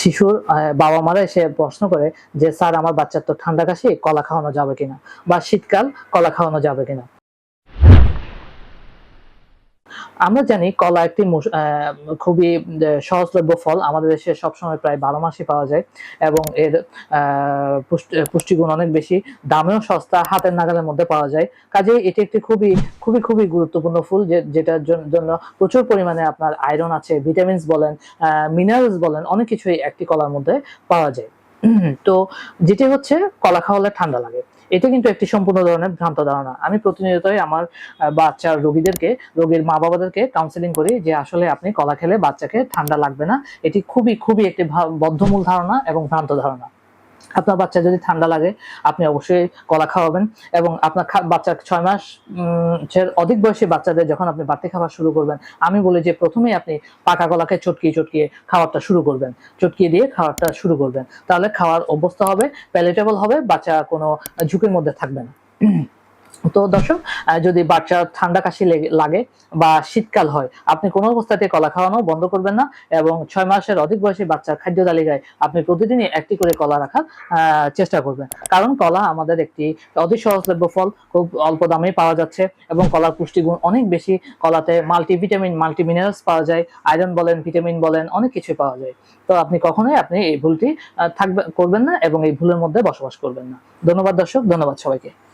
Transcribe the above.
শিশুর বাবা মারা এসে প্রশ্ন করে যে, স্যার, আমার বাচ্চার তো ঠান্ডা কাশি, কলা খাওয়ানো যাবে কিনা? বা শীতকাল, কলা খাওয়ানো যাবে কিনা? আমরা জানি কলা একটি মৌস- খুবই সহজলভ্য ফল। আমাদের দেশে সবসময় প্রায় বারো মাসই পাওয়া যায় এবং এর পুষ্টিগুণ অনেক বেশি। দামেও সস্তা, হাতের নাগালের মধ্যে পাওয়া যায়। কাজেই এটি একটি খুবই খুবই খুবই গুরুত্বপূর্ণ ফুল যে, যেটার জন্য প্রচুর পরিমাণে আপনার আয়রন আছে, ভিটামিনস বলেন মিনারেলস বলেন, অনেক কিছুই একটি কলার মধ্যে পাওয়া যায়। তো যেটি হচ্ছে, কলা খাওয়ালে ঠান্ডা লাগে। এটা কিন্তু একটি সম্পূর্ণ ধরনের ভ্রান্ত ধারণা। আমি প্রতিনিয়তই আমার বাচ্চা রোগীদেরকে, রোগীর মা বাবাদেরকে কাউন্সেলিং করি যে আসলে আপনি কলা খেলে বাচ্চাকে ঠান্ডা লাগবে না। এটি খুবই খুবই একটি বদ্ধমূল ধারণা এবং ভ্রান্ত ধারণা। আপনার বাচ্চা যদি ঠান্ডা লাগে, আপনি অবশ্যই কলা খাওয়াবেন এবং আপনার বাচ্চার ছয় মাস অধিক বয়সী বাচ্চাদের যখন আপনি বাড়তি খাবার শুরু করবেন, আমি বলি যে প্রথমেই আপনি পাকা কলাকে চটকিয়ে চটকিয়ে খাওয়ারটা শুরু করবেন, চটকিয়ে দিয়ে খাওয়ারটা শুরু করবেন। তাহলে খাওয়ার অভ্যস্ত হবে প্যালেটেবল হবে, বাচ্চা কোনো ঝুঁকির মধ্যে থাকবে না। তো দর্শক যদি বাচ্চার ঠান্ডা কাশি লেগে- বা শীতকাল হয়, আপনি কোনো অবস্থাতে কলা খাওয়ানো বন্ধ করবেন না এবং ছয় মাসের অধিক বয়সী বাচ্চার খাদ্য তালিকায় আপনি প্রতিদিনই একটি করে কলা রাখার চেষ্টা করবেন। কারণ কলা আমাদের একটি অতি সহজলভ্য ফল, খুব অল্প দামে পাওয়া যাচ্ছে এবং কলার পুষ্টিগুণ অনেক বেশি। কলাতে মাল্টিভিটামিন মাল্টি মিনারেলস পাওয়া যায়, আয়রন বলেন, ভিটামিন বলেন, অনেক কিছু পাওয়া যায়। তো আপনি কখনোই আপনি এই ভুলটি থাকবে, করবেন না এবং এই ভুলের মধ্যে বসবাস করবেন না। ধন্যবাদ দর্শক, ধন্যবাদ সবাইকে।